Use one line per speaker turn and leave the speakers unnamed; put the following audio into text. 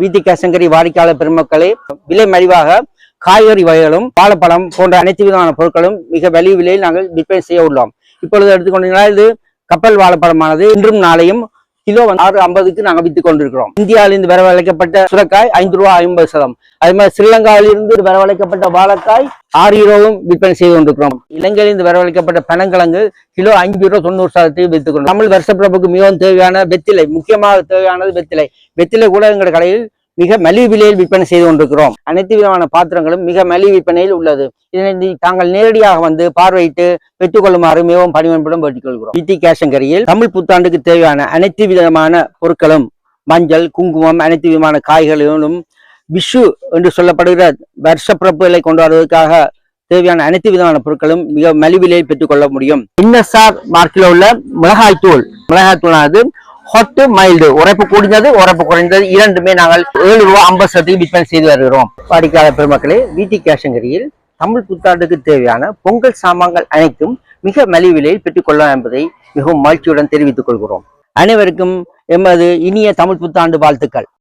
வீட்டி சங்கரி வாடிக்கையாளர் பெருமக்களே விலை மலிவாக காய்கறி வகைகளும் வாழைப்பழம் போன்ற அனைத்து விதமான பொருட்களும் மிக மலிவு விலையில் நாங்கள் விற்பனை செய்ய உள்ளோம். இப்பொழுது எடுத்துக்கொண்டீங்கன்னா இது கப்பல் வாழைப்பழமானது. இன்றும் நாளையும் கிலோ ஆறு ஐம்பதுக்கு நாங்கள் வித்து கொண்டிருக்கிறோம். இந்தியாவிலிருந்து வரவழைக்கப்பட்ட சுரக்காய் ஐந்து ரூபா ஐம்பது சதம். அதே மாதிரி ஸ்ரீலங்காவிலிருந்து வரவழைக்கப்பட்ட வாழைக்காய் ஆறு யூரோவும் விற்பனை செய்து கொண்டிருக்கிறோம். இலங்கையிலிருந்து வரவழைக்கப்பட்ட பனங்கிழங்கு கிலோ அஞ்சு ரூபா தொண்ணூறு சதத்தையும் வித்துக்கிறோம் தமிழ் வருஷப்பிறப்புக்கு மிகவும் தேவையான வெத்திலை முக்கியமாக தேவையானது வெத்திலை வெத்திலை கூட எங்கள் கடையில் மிக மலிவு விலையில் விற்பனை செய்து கொண்டிருக்கிறோம். அனைத்து விதமான பாத்திரங்களும் மிக மலிவு விற்பனையில் உள்ளது. இதனை தாங்கள் நேரடியாக வந்து பார்வையிட்டு பெற்றுக்கொள்ளுமாறு மிகவும் பணிவன்புடன் வேண்டிக்கொள்கிறோம் இடி கேஷங்கரியில் தமிழ் புத்தாண்டுக்கு தேவையான அனைத்து விதமான பொருட்களும் மஞ்சள் குங்குமம் அனைத்து விதமான காய்களும் விஷு என்று சொல்லப்படுகிற வருஷப்பிறப்புகளை கொண்டு வருவதற்காக தேவையான அனைத்து விதமான பொருட்களும் மிக மலிவிலையில் பெற்றுக்கொள்ள முடியும். இன்னசார் மார்க்கில் உள்ள மிளகாய் தூள் மிளகாய் தூளானது ஹாட் மைல்டு உரைப்பு கூடினது உரைப்பு குறைந்தது. இரண்டுமே நாங்கள் ஏழு ரூபா ஐம்பது சதத்துக்கு விற்பனை செய்து வருகிறோம். வாடிக்கையாளர் பெருமக்களே வீட்டி கேஷங்கரியில் தமிழ் புத்தாண்டுக்கு தேவையான பொங்கல் சாமான்கள் அனைத்தும் மிக மலிவு விலையில் பெற்றுக்கொள்ளலாம் என்பதை மிகவும் மகிழ்ச்சியுடன் தெரிவித்துக் கொள்கிறோம். அனைவருக்கும் எமது இனிய தமிழ் புத்தாண்டு வாழ்த்துக்கள்.